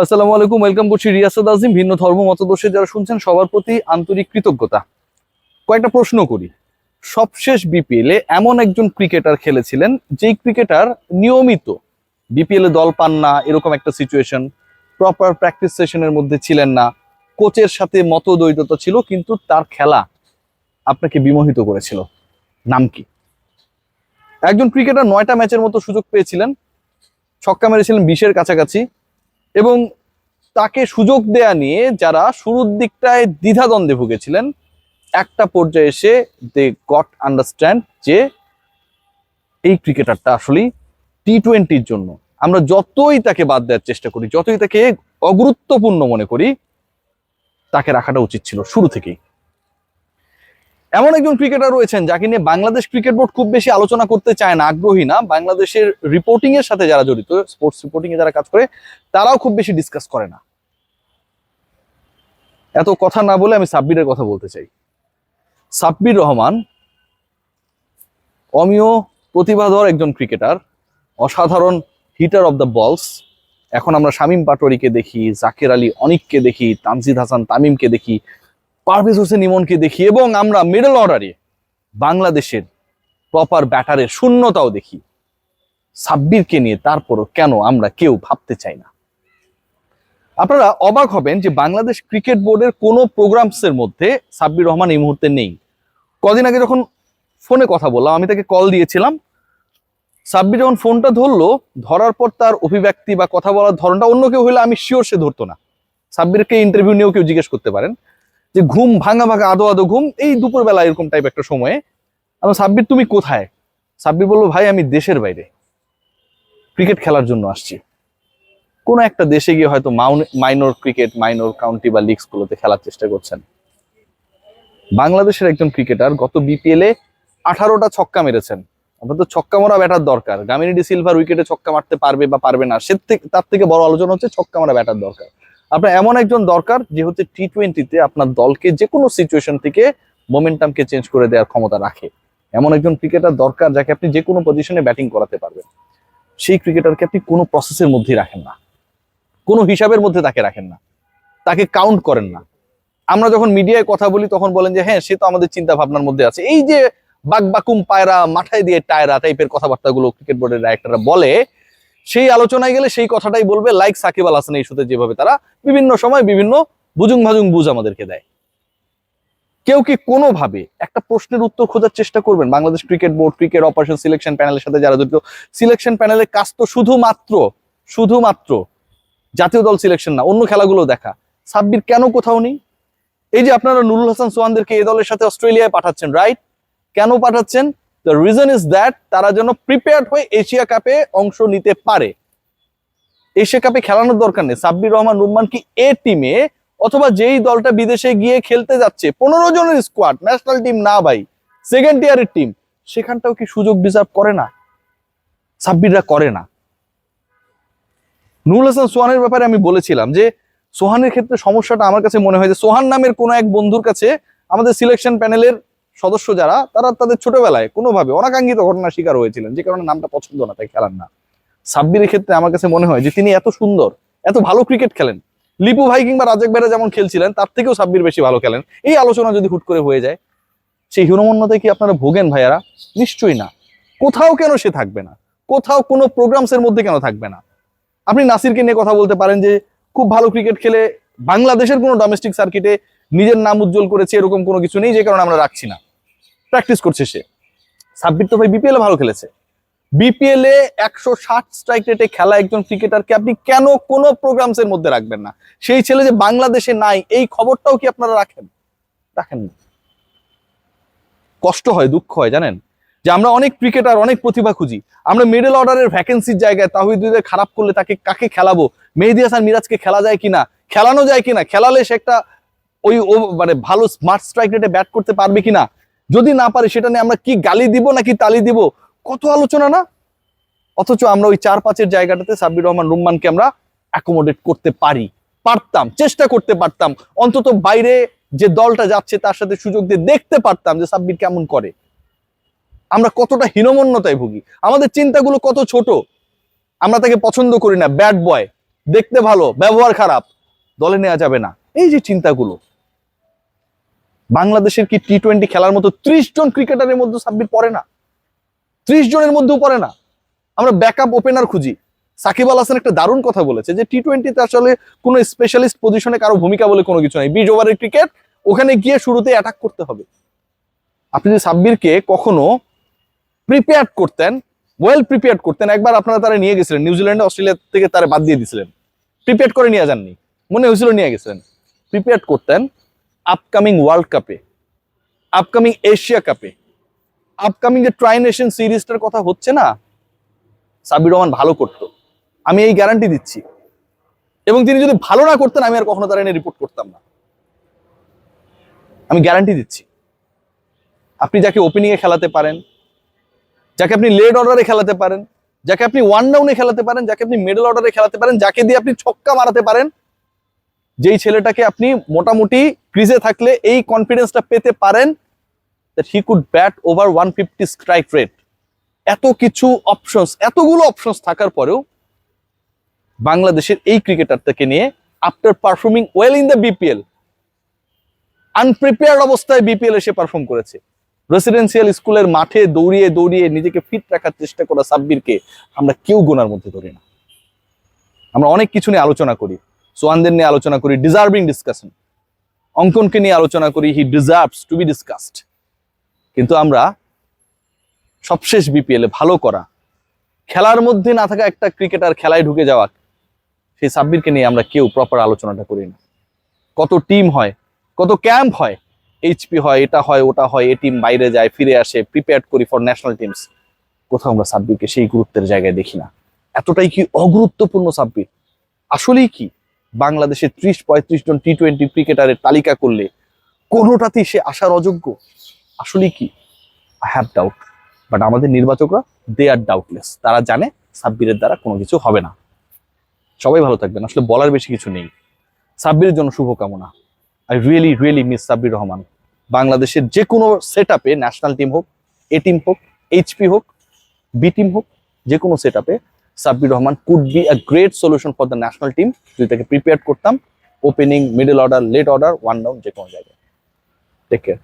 আসসালামু আলাইকুম, ওয়েলকাম করছি রিয়াসাদ আজিম, ভিন্ন ধর্ম মতদর্শে। যারা শুনছেন, সবার প্রতি আন্তরিক কৃতজ্ঞতা। কয়েকটা প্রশ্ন করি। সবশেষ বিপিএল এ এমন একজন ক্রিকেটার খেলেছিলেন, যেই ক্রিকেটার নিয়মিত বিপিএল এ দল পান না, এরকম একটা সিচুয়েশন প্রপার প্র্যাকটিস সেশনের মধ্যে ছিলেন না। কোচের সাথে মতদ্বৈততা ছিল, কিন্তু তার খেলা আপনাকে বিমোহিত করেছিল। নাম কি? একজন ক্রিকেটার নয়টা ম্যাচের মতো সুযোগ পেয়েছিলেন। ছক্কা মেরেছিলেন বিশের কাছাকাছি। এবং তাকে সুযোগ দেয়া নিয়ে যারা শুরুর দিকটায় দ্বিধাদ্বন্দ্বে ভুগেছিলেন, একটা পর্যায়ে এসে দে গট আন্ডারস্ট্যান্ড যে এই ক্রিকেটারটা আসলেই টি টোয়েন্টির জন্য। আমরা যতই তাকে বাদ দেওয়ার চেষ্টা করি, যতই তাকে অগুরুত্বপূর্ণ মনে করি, তাকে রাখাটা উচিত ছিল শুরু থেকেই। এমন একজন ক্রিকেটার রয়েছেন যাকে নিয়ে বাংলাদেশ ক্রিকেট বোর্ড খুব বেশি আলোচনা করতে চায় না, আগ্রহী না। বাংলাদেশের রিপোর্টিং এর সাথে যারা জড়িত স্পোর্টস রিপোর্টিং এ যারা কাজ করে, তারাও খুব বেশি ডিসকাস করে না। এত কথা না বলে আমি সাব্বিরের কথা বলতে চাই। সাব্বির রহমান অমিয় প্রতিভাধর একজন ক্রিকেটার অসাধারণ হিটার অফ দ্য বলস এখন আমরা শামীম পাটোয়ারিকে দেখি, জাকের আলী অনিককে দেখি, তানজিদ হাসান তামিমকে দেখি পারভেজ হোসেন ইমনকে দেখি এবং আমরা মিডল অর্ডারে বাংলাদেশের প্রপার ব্যাটারের শূন্যতাও দেখি। সাব্বিরকে নিয়ে তারপরও কেন আমরা কেউ ভাবতে চাই না? আপনারা অবাক হবেন যে বাংলাদেশ ক্রিকেট বোর্ডের কোনো প্রোগ্রামসের মধ্যে সাব্বির রহমান এই মুহূর্তে নেই। কদিন আগে যখন ফোনে কথা বললাম, আমি তাকে কল দিয়েছিলাম। সাব্বির যখন ফোনটা ধরলো, ধরার পর তার অভিব্যক্তি বা কথা বলার ধরনটা অন্য কেউ হলে আমি শিওর সে ধরতো না। সাব্বিরকে ইন্টারভিউ নিয়েও কেউ জিজ্ঞেস করতে পারেন। যে ঘুম ভাঙা ভাঙা আদো আদো ঘুম, এই দুপুরবেলা এরকম টাইপ একটা সময়ে। আমি সাব্বির, তুমি কোথায়? সাব্বির বলল, ভাই, আমি দেশের বাইরে। ক্রিকেট খেলার জন্য আসছি। কোনো একটা দেশে গিয়ে হয়তো মাইনর ক্রিকেট মাইনর কাউন্টি বা লিগস গুলোতে খেলার চেষ্টা করছেন। বাংলাদেশের একজন ক্রিকেটার গত বিপিএল এ আঠারোটা ছক্কা মেরেছেন। তো ছক্কা মারা ব্যাটার দরকার। গামিনী সিলভার উইকেটে ছক্কা মারতে পারবে বা পারবে না, সে তার থেকে বড় আলোচনা হচ্ছে ছক্কা মারা ব্যাটার দরকার। আপনার এমন একজন দরকার যে হচ্ছে টি টোয়েন্টিতে আপনার দলকে যে কোনো সিচুয়েশন থেকে মোমেন্টামকে চেঞ্জ করে দেওয়ার ক্ষমতা রাখে। এমন একজন ক্রিকেটার দরকার যাকে আপনি যে কোনো পজিশনে ব্যাটিং করাতে পারবেন। সেই ক্রিকেটারকে আপনি কোনো প্রসেসের মধ্যে রাখেন না। কোনো হিসাবের মধ্যে তাকে রাখেন না। তাকে কাউন্ট করেন না। আমরা যখন মিডিয়ায় কথা বলি তখন বলেন যে হ্যাঁ সে তো আমাদের চিন্তা ভাবনার মধ্যে আছে। এই যে বাকবাকুম পায়রা মাথায় দিয়ে টায়রা টাইপের কথাবার্তাগুলো ক্রিকেট বোর্ডের ডাইরেক্টররা বলে সেই আলোচনায় গেলে সেই কথাটাই বলবে লাইক সাকিব আল হাসান ইস্যুতে যেভাবে তারা বিভিন্ন সময় বিভিন্ন বুজুং ভাজুং বুঝ আমাদেরকে দেয়। কেউ কি কোনোভাবে একটা প্রশ্নের উত্তর খোঁজার চেষ্টা করবেন? Bangladesh cricket board, cricket operation selection প্যানেলের সাথে যারা জড়িত সিলেকশন প্যানেলের কাজ তো শুধুমাত্র শুধুমাত্র জাতীয় দল সিলেকশন না, অন্য খেলাগুলো দেখা। সাব্বির কেন কোথাও নেই? এই যে আপনারা নুরুল হাসান সোহানদেরকে এই দলের সাথে অস্ট্রেলিয়ায় পাঠাচ্ছেন রাইট কেন পাঠাচ্ছেন? দ্য রিজন ইজ দ্যাট তারা যেন প্রিপেয়ার্ড হয়ে এশিয়া কাপে অংশ নিতে পারে। এশিয়া কাপে খেলানোর দরকার নেই। সাব্বির রহমান, রুম্মান কি এ টিমে অথবা যেই দলটা বিদেশে গিয়ে খেলতে যাচ্ছে, পনেরো জনের স্কোয়াড ন্যাশনাল টিম না ভাই সেকেন্ড ইয়ারের টিম সেখানটাও কি সুযোগ ডিজার্ভ করে না? সাব্বিররা করে না। নুরুল হাসান সোহানের ব্যাপারে আমি বলেছিলাম যে, সোহানের ক্ষেত্রে সমস্যাটা আমার কাছে মনে হয় যে, সোহান নামের কোনো এক বন্ধুর কাছে আমাদের সিলেকশন প্যানেলের সদস্য যারা, তারা তাদের ছোটবেলায় কোনোভাবে অনাকাঙ্ক্ষিত ঘটনার শিকার হয়েছিলেন, যে কারণে নামটা পছন্দ না, তাই খেলার না। সাব্বিরের ক্ষেত্রে আমার কাছে মনে হয় যে তিনি এত সুন্দর, এত ভালো ক্রিকেট খেলেন। লিপু ভাই কিংবা রাজেক ভাইরা যেমন খেলছিলেন, তার থেকেও সাব্বির বেশি ভালো খেলেন। এই আলোচনা যদি হুট করে হয়ে যায়, সেই হিরোমন্যতায় কি আপনারা ভোগেন ভাইয়ারা? নিশ্চয়ই না। কোথাও কেন সে থাকবে না? কোথাও কোনো প্রোগ্রামসের মধ্যে কেন থাকবে না? আপনি নাসিরকে নিয়ে কথা বলতে পারেন যে, খুব ভালো ক্রিকেট খেলে বাংলাদেশের কোনো ডোমেস্টিক সার্কিটে নিজের নাম উজ্জ্বল করেছে, এরকম কোনো কিছু নেই, যে কারণে আমরা রাখছি না। প্র্যাকটিস করছে সে। সাব্বির তো ভাই বিপিএল ভালো খেলেছে। বিপিএল এ একশো ষাট স্ট্রাইক রেটে খেলা একজন ক্রিকেটারকে আপনি কেন কোনো প্রোগ্রামস এর মধ্যে রাখবেন না? সেই ছেলে যে বাংলাদেশে নাই, এই খবরটাও কি আপনারা রাখেন? রাখেন না। কষ্ট হয়, দুঃখ হয়, জানেন? যে আমরা অনেক ক্রিকেটার অনেক প্রতিভা খুঁজি। আমরা মিডল অর্ডারের ভ্যাকেন্সির জায়গায় তাহিদুদের খারাপ করলে তাকে কাকে খেলাবো? মেহেদি হাসান মিরাজকে খেলা যায় কিনা? খেলানো যায় কিনা? খেলালে সে একটা ওই ও মানে ভালো স্মার্ট স্ট্রাইক রেটে ব্যাট করতে পারবে কিনা? যদি না পারে, সেটা নিয়ে আমরা কি গালি দিব নাকি তালি দিব? কত আলোচনা না? অথচ আমরা ওই চার পাঁচের জায়গাটাতে সাব্বির রহমান রুম্মানকে আমরা অ্যাকোমোডেট করতে পারি। পারতাম, চেষ্টা করতে পারতাম। অন্তত বাইরে যে দলটা যাচ্ছে, তার সাথে সুযোগ দিয়ে দেখতে পারতাম যে সাব্বির কেমন করে। আমরা কতটা হীনমন্যতায় ভুগি। আমাদের চিন্তাগুলো কত ছোট। আমরা তাকে পছন্দ করি না ব্যাড বয় দেখতে ভালো, ব্যবহার খারাপ। দলে নেওয়া যাবে না। এই যে চিন্তাগুলো। বাংলাদেশের কি টি টোয়েন্টি খেলার মতো ত্রিশ জন ক্রিকেটারের মধ্যে সাব্বির পড়ে না? ত্রিশ জনের মধ্যেও পড়ে না। আমরা ব্যাকআপ ওপেনার খুঁজি। সাকিব আল হাসান একটা দারুণ কথা বলেছে যে টি টোয়েন্টিতে আসলে কোনো স্পেশালিস্ট পজিশনে কারও ভূমিকা বলে কোনো কিছু নাই। বিশ ওভারের ক্রিকেট ওখানে গিয়ে শুরুতে অ্যাটাক করতে হবে। আপনি যদি সাব্বিরকে কখনো প্রিপেয়ার করতেন ওয়েল প্রিপেয়ার করতেন, একবার আপনারা তারা নিয়ে গেছিলেন, নিউজিল্যান্ডে, অস্ট্রেলিয়া থেকে তারা বাদ দিয়ে দিছিলেন। প্রিপেয়ার করে নিয়ে যাননি। মনে হয়েছিল নিয়ে গেছিলেন প্রিপেয়ার করতেন আপকামিং ওয়ার্ল্ড কাপে আপকামিং এশিয়া কাপে আপকামিং যে ট্রাই নেশন সিরিজটার কথা হচ্ছে না, সাব্বির রহমান ভালো করতো। আমি এই গ্যারান্টি দিচ্ছি। এবং তিনি যদি ভালো না করতেন, আমি আর কখনো তারা এনে রিপোর্ট করতাম না। আমি গ্যারান্টি দিচ্ছি। আপনি যাকে ওপেনিংয়ে খেলাতে পারেন, যাকে আপনি লেড অর্ডারে খেলাতে পারেন, যাকে আপনি ওয়ান ডাউনে খেলাতে পারেন, যাকে আপনি মিডল অর্ডারে খেলাতে পারেন, যাকে দিয়ে আপনি ছক্কা মারাতে পারেন যেই ছেলেটাকে আপনি মোটামুটি ক্রিজে থাকলে এই কনফিডেন্সটা পেতে পারেন that he could bat over one fifty strike rate এত কিছু অপশনস এতগুলো অপশনস থাকার পরেও বাংলাদেশের এই ক্রিকেটারটাকে নিয়ে after performing well in the BPL unprepared অবস্থায় বিপিএল এসে পারফর্ম করেছে। রেসিডেন্সিয়াল স্কুলের মাঠে দৌড়িয়ে দৌড়িয়ে নিজেকে ফিট রাখার চেষ্টা করা সাব্বিরকে আমরা কেউ গোনার মধ্যে ধরি না। আমরা অনেক কিছু নিয়ে আলোচনা করি। সোয়ানদের নিয়ে আলোচনা করি ডিজার্ভিং ডিসকাশন অঙ্কনকে নিয়ে আলোচনা করি he deserves to be discussed কিন্তু আমরা সবশেষ বিপিএল ভালো করা, খেলার মধ্যে না থাকা একটা ক্রিকেটার খেলায় ঢুকে যাওয়া, সেই সাব্বিরকে নিয়ে আমরা কেউ প্রপার আলোচনাটা করি না। কত টিম হয়, কত ক্যাম্প হয় এইচপি হয়, এটা হয়, ওটা হয়, এ টিম বাইরে যায়, ফিরে আসে প্রিপেয়ার করি ফর ন্যাশনাল টিমস কোথাও আমরা সাব্বিরকে সেই গুরুত্বের জায়গায় দেখি না। এতটাই কি অগুরুত্বপূর্ণ সাব্বির? আসলেই কি? বাংলাদেশের ত্রিশ, পঁয়ত্রিশ জন টি টোয়েন্টি ক্রিকেটারের তালিকা করলে কোনোটাতেই সে আসার অযোগ্য? আসলেই কি? আই হ্যাভ ডাউট বাট আমাদের নির্বাচকরা দে আর ডাউটলেস তারা জানে সাব্বিরের দ্বারা কোনো কিছু হবে না। সবাই ভালো থাকবেন। আসলে বলার বেশি কিছু নেই। সাব্বিরের জন্য শুভকামনা। I really really miss Sabbir Rahman. বাংলাদেশের যে কোনো সেট আপে ন্যাশনাল টিম হোক এ টিম হোক এইচপি হোক বি টিম হোক, যে কোনো সেট আপে Sabbir Rahman could be a great solution for the national team যদি তাকে প্রিপেয়ার করতাম opening middle order late order one down যে কোনো জায়গায়। Take care